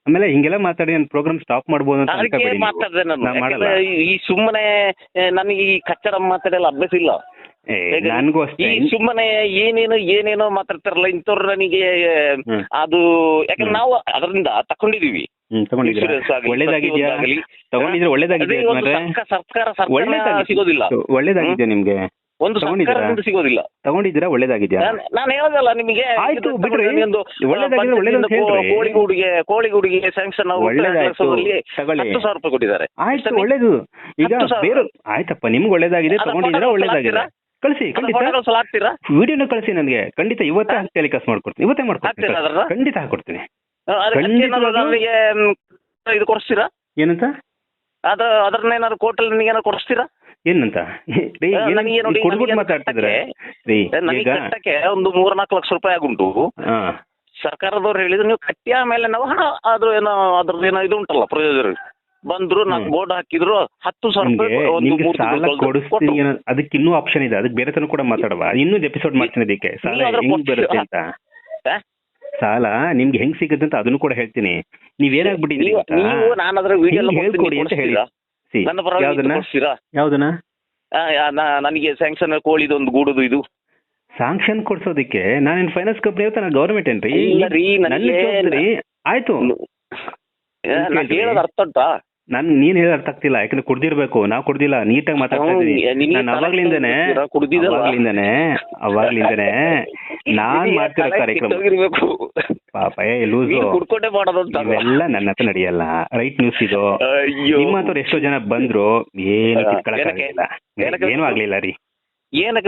ಆಮೇಲೆ ಹಿಂಗೆಲ್ಲ ಮಾತಾಡಿ ನನ್ನ ಪ್ರೋಗ್ರಾಮ್ ಸ್ಟಾಪ್ ಮಾಡ್ಬೋದು ಅಂತ ಅದಕ್ಕೆ ಅನ್ಕೋಬೇಡಿ ನೀವು. ಮಾತಾಡ್ದೆ ನಾನು. ನಾನ್ ಮಾಡಲ್ಲ. ಯಾಕಂದ್ರೆ ಈ- ಈ ಸುಮ್ಮನೆ ನನಗೆ ಈ ಕಚ್ಚಡ ಮಾತಾಡಲ್ಲ ಅಭ್ಯಾಸ ಇಲ್ಲ. ನನ್ಗೂ ಅಷ್ಟೇ. ಈ ಸುಮ್ಮನೆ ಏನೇನು ಏನೇನೋ ಮಾತಾಡ್ತಾರಲ್ಲ ಇಂಥವ್ರು ನನಗೆ ಅದು ಯಾಕಂದ್ರೆ. ನಾವು ಅದರಿಂದ ತಕೊಂಡಿದೀವಿ ಒಳ್ಳೇದಾಗಿದೆಯಾ. ತಗೊಂಡಿದ್ರೆ ಒಳ್ಳೇದಾಗಿದೆ ಸರ್ಕಾರ ಸಿಗೋದಿಲ್ಲ. ಒಳ್ಳೇದಾಗಿದ್ಯಾ ನಿಮ್ಗೆ? ಒಂದು ಸರ್ಕಾರದಿಂದ ಸಿಗೋದಿಲ್ಲ. ತಗೊಂಡಿದ್ದೀರಾ? ಒಳ್ಳೇದಾಗಿದ್ಯಾ? ನಾನ್- ಹೇಳೋದಲ್ಲ ನಿಮಗೆ ಆಯ್ತು, ಬಿಡ್ರಿ. ಒಂದು. ಕೋಳಿಗೂಡಿಗೆ ಕೋಳಿಗೂಡಿಗೆ ಸ್ಯಾಂಕ್ಷನ್ ಹತ್ತು ಸಾವಿರ ರೂಪಾಯಿ ಕೊಟ್ಟಿದ್ದಾರೆ. ಆಯ್ತು? ಒಳ್ಳೇದು. ಈಗ ಬೇರೆ ಆಯ್ತಪ್ಪ ನಿಮ್ಗೆ ಒಳ್ಳೇದಾಗಿದೆ ತಗೊಂಡಿದ್ದೀರಾ? ಒಳ್ಳೇದಾಗಿದೆ? ಕಳಿಸಿ ಅದು ಖಂಡಿತ. ಸಲ ಹಾಕ್ತೀರಾ? ವಿಡಿಯೋನ ಕಳಿಸಿ ನನಗೆ. ಖಂಡಿತ ಇವತ್ತೇ ಟೆಲಿಕಾಸ್ಟ್ ಮಾಡ್ಕೊಡ್ತೀನಿ. ಇವತ್ತೇ ಮಾಡ್ಕೊಡ್ತೀನಿ. ಹಾಕ್ತೀರಾ ಸರ್. ಅದನ್ನ? ಖಂಡಿತ ಹಾಕೊಡ್ತೀನಿ ಆ, ಅದಕ್ಕೆ ಖಂಡಿತವಾಗ್ಲೂ- ಏನಾದ್ರು ಮ್, ಇದು ಕೊಡಿಸ್ತೀರಾ? ಏನಂತ? ಅದ ಅದನ್ನೇನಾದ್ರು ಕೋರ್ಟಲ್ಲಿ ನಿಮಗೆ ಏನಾದ್ರು ಕೊಡಿಸ್ತೀರಾ? ಏನಂತ? ರೀ ಆ, ನನಗೆ ನೋಡಿ, ಕೊಡ್ಬಿಟ್ಟು ನನಗೆ ಮಾತಾಡ್ತಿದ್ರೆ ರೀ ನನಗೆ ಈಗ ಕಟ್ಟಕ್ಕೆ ಒಂದು ಮೂರ್ನಾಲ್ಕು ಲಕ್ಷ ರೂಪಾಯಿ ಆಗುಂಟು. ಹಾ. ಸರ್ಕಾರದವ್ರು ಹೇಳಿದ್ರು ನೀವು ಕಟ್ಟಿ ಆಮೇಲೆ ನಾವು ಹಣ ಅದು ಏನೋ ಅದ್ರದ್ದು ಏನೋ ಇದು ಉಂಟಲ್ಲ ಪ್ರೊಸೀಜರ್ ಬಂದ್ರು ನಾನ್ ಹ್ಮ್. ಬೋರ್ಡ್ ಹಾಕಿದ್ರು ಹತ್ತು ಸಾವಿರ ಅದಕ್ಕೆ ಇನ್ನೂ ಆಪ್ಷನ್ ಇದೆ. ಅದಕ್ಕೆ ಬೇರೆ ತನಕ ಕೂಡ ಮಾತಾಡುವ. ಇನ್ನೊಂದು ಎಪಿಸೋಡ್ ಮಾಡ್ತೀನಿ ಅದಕ್ಕೆ. ಸಾಲ ಹೆಂಗ್ ಬರುತ್ತೆ ಅಂತ? ಸಾಲ ನಿಮ್ಗೆ ಹೆಂಗ್ ಸಿಗುತ್ತೆ ಅಂತ ಅದನ್ನು ಕೂಡ ಹೇಳ್ತೀನಿ. ನೀವ್ ಏನಾಗ್ಬಿಟ್ಟಿದ್ರಿ ಹೇಳ್ಕೊಡಿ ಅಂತ ಹೇಳಿ. ಯಾವ್ದನ್ನ? ಯಾವ್ದನ್ನ? ಆ, ಯಾ- ನಾ- ನನಗೆ ಸ್ಯಾಂಕ್ಷನ್ ಕೋಳಿದು ಒಂದು ಗೂಡುದು ಇದು. ಸಾಂಕ್ಷನ್ ಕೊಡ್ಸೋದಕ್ಕೆ? ನಾನು ಫೈನಾನ್ಸ್ ಕಂಪ್ನಿ ಅಂತ ನಾನು ಗೌರ್ಮೆಂಟ್ ಏನ್ರಿ ಆಯ್ತು. ಹೇಳೋದು ಅರ್ಥ ಉಂಟಾ? ನನ್ ನೀನ್ ಹೇಳ ಅರ್ಥ ಆಗ್ತಿಲ್ಲ. ಯಾಕಂದ್ರೆ ಕುಡ್ದಿರ್ಬೇಕು. ನಾ ಕುಡ್ದಿಲ್ಲ. ನೀಟಾಗಿ ಮಾತಾಡ್ತಾ ನಾನು ತಲೆ ಅವಾಗ್ಲಿಂದನೇ ಅವಾಗ್ಲಿಂದನೇ ಅವಾಗ್ಲಿಂದನೇ ನಾನ್ ಮಾಡ್ತಿರೋ ಕಾರ್ಯಕ್ರಮ. ಪಾಪ ಏ ಲೂಸು. ಇವೆಲ್ಲ ನನ್ನ ಹತ್ರ ನಡೆಯಲ್ಲ. ರೈಟ್ ನ್ಯೂಸ್ ಇದು. ನಿಮ್ಮ ಹತ್ರ ಎಷ್ಟೋ ಜನ ಬಂದ್ರು ಏನು ಆ, ಏನು? ಆಗ್ಲಿಲ್ಲ ರೀ.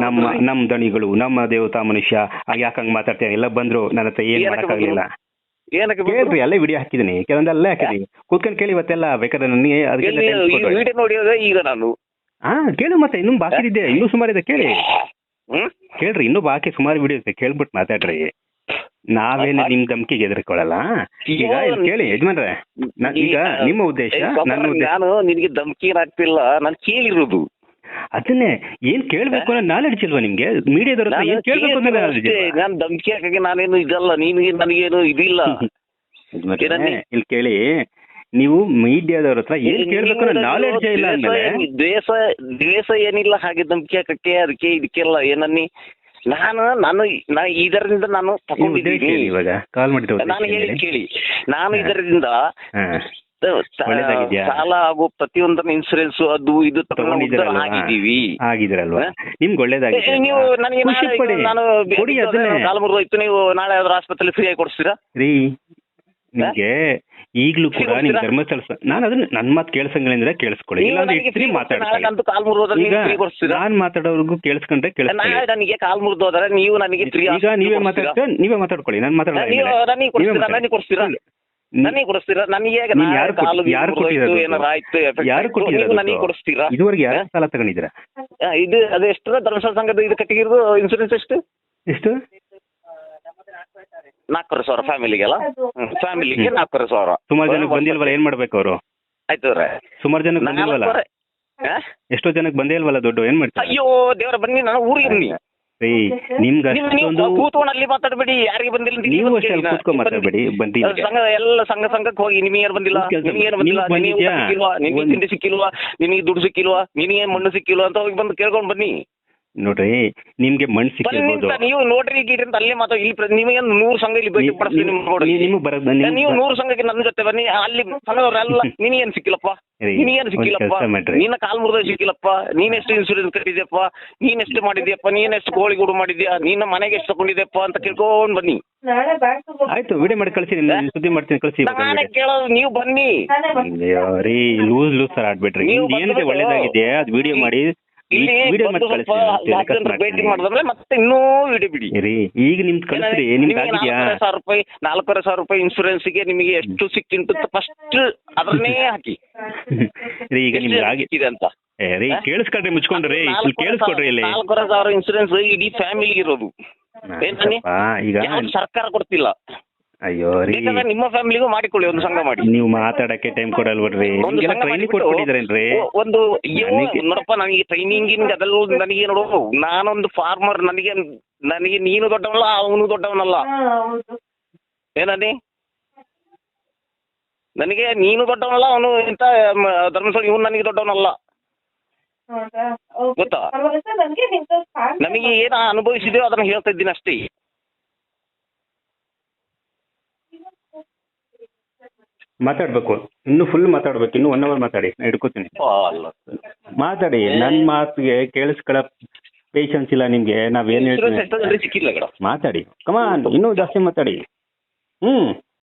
ನಮ್ಮ? ನಮ್ ದಣಿಗಳು ನಮ್ಮ ದೇವತಾ ಮನುಷ್ಯ ಯಾಕಂಗ್ ಮಾತಾಡ್ತೀಯ? ಎಲ್ಲ ಬಂದ್ರು. ನನ್ನ ಹತ್ರ ಏನ್ ಮಾಡಕ್ಕಾಗ್ಲಿಲ್ಲ ಮಾಡಕ್ ಆಗ್ಲಿಲ್ಲ ಏನಕ್ಕೆ ಬಂದ್ರು? ಕೇಳ್ರಿ ಅಲ್ಲೇ ವಿಡಿಯೋ ಹಾಕಿದೀನಿ ಕೆಲವೊಂದೆಲ್ಲ ಹಾಕಿದೀನಿ ಕೂತ್ಕೊಂಡು ಕೇಳಿ ಇವತ್ತೆಲ್ಲ ಬೇಕಾದ್ರೆ ನೀ ಅದಕ್ಕೆ ಈ ವಿಡಿಯೋ ನೋಡಿಯೋದೇ ಈಗ ನಾನು. ಹಾ ಕೇಳು ಮತ್ತೆ ಇನ್ನೂ ಬಾಕಿ ಇದೆ. ಇನ್ನೂ ಸುಮಾರು ಇದೆ ಕೇಳಿ. ಹ್ಮ್? ಕೇಳ್ರಿ ಇನ್ನೂ ಬಾಕಿ ಸುಮಾರು ವಿಡಿಯೋ ಇದೆ. ಕೇಳ್ಬಿಟ್ಟು ಮಾತಾಡ್ರಿ. ನಾವೇನು ನಿಮ್ ಧಮ್ಕಿಗೆ ಎದುರ್ಕೊಳ್ಳಲ್ಲ ಈಗ ಕೇಳಿ ಯಜಮಾನ್ರೆ ನ- ಈಗ ನಿಮ್ಮ ಉದ್ದೇಶ ನನ್ನ ಉದ್ದೇಶ. ನಾನು ನಿನಗೆ ಧಮ್ಕಿ ಏನಾಗ್ತಿಲ್ಲ ನಾನು ಕೇಳಿರೋದು. ಅದನ್ನೇ ಏನ್ ಕೇಳ್ಬೇಕು ಅನ್ನೋ ನಾಲೆಡ್ಜ್ ಇಲ್ವಾ ನಿಮ್ಗೆ? ಮೀಡಿಯಾದವ್ರ ಹತ್ರ ಏನ್ ಕೇಳ್ಬೇಕು ಅನ್ನೋ ನಾಲೆಡ್ಜ್ ನಾನು ಧಮ್ಕಿ ಹಾಕಕ್ಕೆ ನಾನೇನು ಇದಲ್ಲ. ನೀನು ನನಗೇನು ಇದಿಲ್ಲ. [LAUGHS] ಇಲ್ಲಿ ಕೇಳಿ. ನೀವು ಮೀಡಿಯಾದವ್ರ ಹತ್ರ ಏನ್ ಕೇಳ್ಬೇಕು ಅನ್ನೋ ನಾಲೆಡ್ಜ್ ಇಲ್ಲ ಅಂದ್ಮೇಲೆ? ದ್ವೇಷ ದ್ವೇಷ ಏನಿಲ್ಲ ಹಾಗೆ ಧಮ್ಕಿ ಹಾಕಕ್ಕೆ ಅದಕ್ಕೆ ಇದಕ್ಕೆಲ್ಲ ಏನನ್ನಿ? ನಾನು ನಾನು ನಾ ಇದರಿಂದ ನಾನು ತಗೊಂಡಿದ್ದೀನಿ. ಇವಾಗ. ಕಾಲ್ ಮಾಡಿರೋ ನಾನು ಹೇಳಿ. ಕೇಳಿ. ನಾನು. ಇದರಿಂದ? ಸಾಲ ಆಗೋ ಪ್ರತಿಯೊಂದರ ಇನ್ಸೂರೆನ್ಸ್ ಅದು ಇದು? ಆಗಿದ್ದೀವಿ. ಆಗಿದ್ರಲ್ವಾ? ನಿಮ್ಗೆ ಒಳ್ಳೇದಾಗಿದೆ. ನೀವು ನನಗೆ. ನಾನು. ಕಾಲು ಮುರಿದೋಯ್ತು ನೀವು ನಾಳೆ ಯಾವ್ದಾದ್ರು ಆಸ್ಪತ್ರೆಯಲ್ಲಿ ಫ್ರೀ ಆಗಿ ಕೊಡಿಸ್ತೀರಾ? ರೀ ನಿಮ್ಗೆ ಈಗ್ಲೂ ಕೂಡ ನಿಮ್ಮ ನಿಮ್ ಧರ್ಮಸ್ಥಳ ನಾನು ಅದನ್ನ ನನ್ ಮಾತು ಕೇಳಿಸಂಗಿಲ್ಲ ಕೇಳಿಸ್ಕೊಳ್ಳಿ. ನೀವು ಇಲ್ಲಾಂದ್ರೆ ನನಗೆ ಮಾತಾಡ್ತೀನಿ ನೀವು ನಾನ್ ಮಾತಾಡೋರ್ಗು ಕೇಳಿಸ್ಕೊಂಡ್ರೆ ನನಗೆ ಕಾಲ್ ಮುರಿದೋದ್ರೆ ನೀವು ನನಗೆ ಈಗ ನೀವೇ ಮಾತಾಡ್ತೀರಾ ನೀವೇ ಮಾತಾಡ್ಕೊಳ್ಳಿ. ನಾನು ಮಾತಾಡೋದು ನನಗೆ ಕೊಡ್ತೀರಾ ನನಗೆ ಕೊಡಿಸ್ತೀರಾ? ನನಗೆ ಹೇಗೆ ಯಾರು ಕೊಟ್ಟಿರೋದು? ಏನಾರ ಆಯ್ತು ನೀವು ನನಗೆ? ಕೊಡಿಸ್ತೀರಾ? ಇದುವರೆಗೆ ಯಾರು ಸಾಲ ತಗೊಂಡಿದ್ದೀರಾ? ಇದು ಅದು ಎಷ್ಟು? ಧರ್ಮಸ್ಥಳ ಸಂಘದ ಇದು ಕಟ್ಟಿಗಿರೋದು ಇನ್ಸೂರೆನ್ಸ್ ಎಷ್ಟು? ಎಷ್ಟು? ನಾಲ್ಕೂವರೆ ಸಾವಿರ ಫ್ಯಾಮಿಲಿಗೆಲ್ಲ? ಫ್ಯಾಮಿಲಿಗೆ ನಾಲ್ಕೂವರೆ ಸಾವಿರ. ಸುಮಾರು ಜನಕ್ಕೆ ಬಂದಿಲ್ವಲ್ಲ ಏನ್ ಮಾಡ್ಬೇಕು ಅವರು? ಆಯ್ತು ರೇ ಸುಮಾರು ಜನಕ್ಕೆ ಬಂದಿಲ್ವಲ್ಲ? ಎಷ್ಟೋ ಜನಕ್ಕೆ ಬಂದೇ ಇಲ್ವಲ್ಲ ದುಡ್ಡು ಏನ್ ಮಾಡ್ತಾರೆ? ಅಯ್ಯೋ ದೇವರ ಬನ್ನಿ ನಾನು ಊರಿಗೆ ಬನ್ನಿ. ರೀ ನಿಮ್ಗೆ ಅಷ್ಟೊಂದು ಮಾತಾಡಬೇಡಿ ಯಾರಿಗೆ ಬಂದಿಲ್ಲ ನೀವು ನೀವು ಅಷ್ಟೇ ಅಲ್ಲಿ ಕೇಳಿ ನಾ- ಕೂತ್ಕೊಂಡ್ ಮಾತಾಡ್ಬೇಡಿ ಬನ್ನಿ ಸಂಘ ಎಲ್ಲ ಸಂಘ ಸಂಘಕ್ಕೆ ಹೋಗಿ ನಿಮಗೆ ಬಂದಿಲ್ಲ? ನಿಮಗೆ ಏನು. ಬಂದಿಲ್ಲ? ನಿಮಗೆ ಸಿಕ್ಕಿಲ್ವಾ? ನಿಮಗೆ ತಿಂಡಿ ಸಿಕ್ಕಿಲ್ವಾ? ನಿಮಗೆ ದುಡ್ಡು ಸಿಕ್ಕಿಲ್ವಾ? ನಿನಗೆ ಮಣ್ಣು ಸಿಕ್ಕಿಲ್ವಾ ಅಂತ ಹೋಗಿ ಬಂದು ಕೇಳ್ಕೊಂಡು ಬನ್ನಿ. ನೋಡ್ರಿ ನಿಮ್ಗೆ ಮಣ್ಣು ಸಿಕ್ಕಿರ್ಬೋದು ನೀವು ನೋಡ್ರಿ ಗೀಡ್ರಿ ಅಂತ ಅಲ್ಲೇ ಮಾತಾಡಿ ಇಲ್ಲಿ ಪ್ರ- ನಿಮಗೆ ನೂರು ಸಂಘ ಇಲ್ಲಿ ಭೇಟಿ ಪಡಿಸ್ತೀನಿ ನಿಮ್ಗೆ ನೋಡಿ ನಿಮ್ಗೆ ಬರೋದು ನೀವು ನೂರು ಸಂಘಕ್ಕೆ ನನ್ನ ಜೊತೆ ಬನ್ನಿ ಅಲ್ಲಿ ಸಂಘದವರೆಲ್ಲ [LAUGHS] ನಿನಗೇನು ಸಿಕ್ಕಿಲ್ಲಪ್ಪ? ರೀ, ನಿನಗೇನು ಒಂದ್ ಸಿಕ್ಕಿಲ್ಲಪ್ಪ? ಕೆಲ್ಸ ಮಾಡ್ರಿ. ನಿನ್ನ ಕಾಲ್ ಮುರಿದ ಸಿಕ್ಕಿಲ್ಲಪ್ಪ? ನೀನೆಷ್ಟು ಇನ್ಸೂರೆನ್ಸ್ ಕಟ್ಟಿದ್ಯಪ್ಪ? ನೀನೆಷ್ಟು ಮಾಡಿದ್ಯಪ್ಪ? ನೀನೆಷ್ಟು ಕೋಳಿಗೂಡು ಮಾಡಿದ್ಯಾ? ನಿನ್ನ ಮನೆಗೆ ಎಷ್ಟು ತಗೊಂಡಿದ್ಯಪ್ಪ ಅಂತ ಕೇಳ್ಕೊಂಡು ಬನ್ನಿ. ಆಯ್ತು ವಿಡಿಯೋ ಮಾಡಿ ಕಳಿಸಿ ನಾನು ಸುದ್ದಿ ಮಾಡ್ತೀನಿ ಕಳಿಸಿ ನಾನೇ ಕೇಳೋದು ನೀವು ಬನ್ನಿ. ನಾನೇ ಲೂಸ್ ಲೂಸ್ ಸರ್ ಆಡ್ಬಿಟ್ರಿ. ನೀವು ನಿಮ್ದು ಏನಿದೆ ಬಂದ್ಬಿಟ್ಟು ಒಳ್ಳೇದಾಗಿದೆ? ಅದು ವಿಡಿಯೋ ಮಾಡಿ. ಇಲ್ಲಿ ವಿಡಿಯೋ ಬಂದು ಮಾಡಿ ಸ್ವಲ್ಪ ಜನರ ಭೇಟಿ ಮಾಡಿದ್ರೆ ಮತ್ತೆ ಇನ್ನೂ ವಿಡಿಯೋ ಬಿಡಿ. ರೀ ಈಗ ನಿಮ್ದು ಕಳಿಸ್ರಿ ನಿಮ್ಗೆ ನಿಮಗೆ ಆಗಿದ್ಯಾ? ನಾಲ್ಕೂವರೆ ಸಾವಿರ ರೂಪಾಯಿ ನಾಲ್ಕೂವರೆ ಸಾವಿರ ರೂಪಾಯಿ ಇನ್ಸೂರೆನ್ಸ್ಗೆ ನಿಮಗೆ ಎಷ್ಟು ಸಿಕ್ಕಿಂಟು ಫಸ್ಟ್ ಅದನ್ನೇ [LAUGHS] ಹಾಕಿ. ರೀ ಈಗ ನಿಮ್ಗೆ ಆಗಿ ಸಿಕ್ಕಿದೆ ಅಂತ? ಏ, ರೀ ಕೇಳಿಸ್ಕೊಳ್ರಿ ಮುಚ್ಕೊಂಡ್ರಿ ಇಲ್ಲಿ ನಾಲ್ಕೂವರೆ ಕೇಳಿಸ್ಕೊಡ್ರಿ ಇಲ್ಲಿ. ಸಾವಿರ- ನಾಲ್ಕೂವರೆ ಸಾವಿರ ಇನ್ಸೂರೆನ್ಸ್ ಇಡೀ ಫ್ಯಾಮಿಲಿ ಇರೋದು. ಏನ್ ಬನ್ನಿ? ಆ, ಈಗ ಸರ್ಕಾರ ಕೊಡ್ತಿಲ್ಲ. ಅಯ್ಯೋ ರೀ. ಬೇಕಾದ್ರೆ ನಿಮ್ಮ ಫ್ಯಾಮಿಲಿಗೂ ಮಾಡಿಕೊಳ್ಳಿ ಒಂದು ಸಂಘ ಮಾಡಿ. ನೀವು ಮಾತಾಡಕ್ಕೆ ಟೈಮ್ ಕೊಡಲ್ ಬಿಡ್ರಿ ನಿಮ್ಗೆಲ್ಲ ಸಂಘ ಟ್ರೈನಿಂಗ್ ಮಾಡಿಬಿಟ್ಟು ಕೊಟ್ಬಿಟ್ಟಿದ್ರೇನ್ರಿ? ಒಂದು ಅಯ್ಯೋ ನನಗೆ- ನೋಡಪ್ಪ ನನಗೆ ಟ್ರೈನಿಂಗ್ ಅದೆಲ್ಲ ನನಗೆ ನೋಡು ನಾನೊಂದು ಫಾರ್ಮರ್ ನನಗೆ ನನಗೆ ನೀನು ದೊಡ್ಡವನಲ್ಲ ಅವನು ದೊಡ್ಡವನಲ್ಲ. ಏನಂದಿ ನನಗೆ ನೀನು ದೊಡ್ಡವನಲ್ಲ ಅವನು ಇಂತ ಮ, ಧರ್ಮಸ್ಥಳ ಇವನು ನನಗೆ ದೊಡ್ಡವನಲ್ಲ. ಗೊತ್ತಾ? ನಮಗೆ ಏನು ಅನುಭವಿಸಿದೆಯೋ ಅದನ್ನ ಹೇಳ್ತಾ ಇದ್ದೀನಿ ಅಷ್ಟೇ. ಮಾತಾಡ್ಬೇಕು. ಇನ್ನು ಫುಲ್ ಮಾತಾಡ್ಬೇಕು. ಇನ್ನು ಒನ್ ಅವರ್ ಮಾತಾಡಿ. ನಾ ಹಿಡ್ಕೋತೀನಿ. ಅಲ್ಲ ಮಾತಾಡಿ. ನನ್ನ ಮಾತಿಗೆ ಕೇಳಿಸ್ಕೊಳ ಪೇಷನ್ಸ್ ಇಲ್ಲ ನಿಮ್ಗೆ. ನಾವೇನ್ ಏನ್ ಹೇಳ್ತೀವಿ ಎಷ್ಟೋ ಜನರಿಗೆ ಸಿಕ್ಕಿಲ್ಲ ಮಾತಾಡಿ. ಕಮಾನ್ ಇನ್ನೂ ಜಾಸ್ತಿ ಮಾತಾಡಿ. ಹ್ಮ್.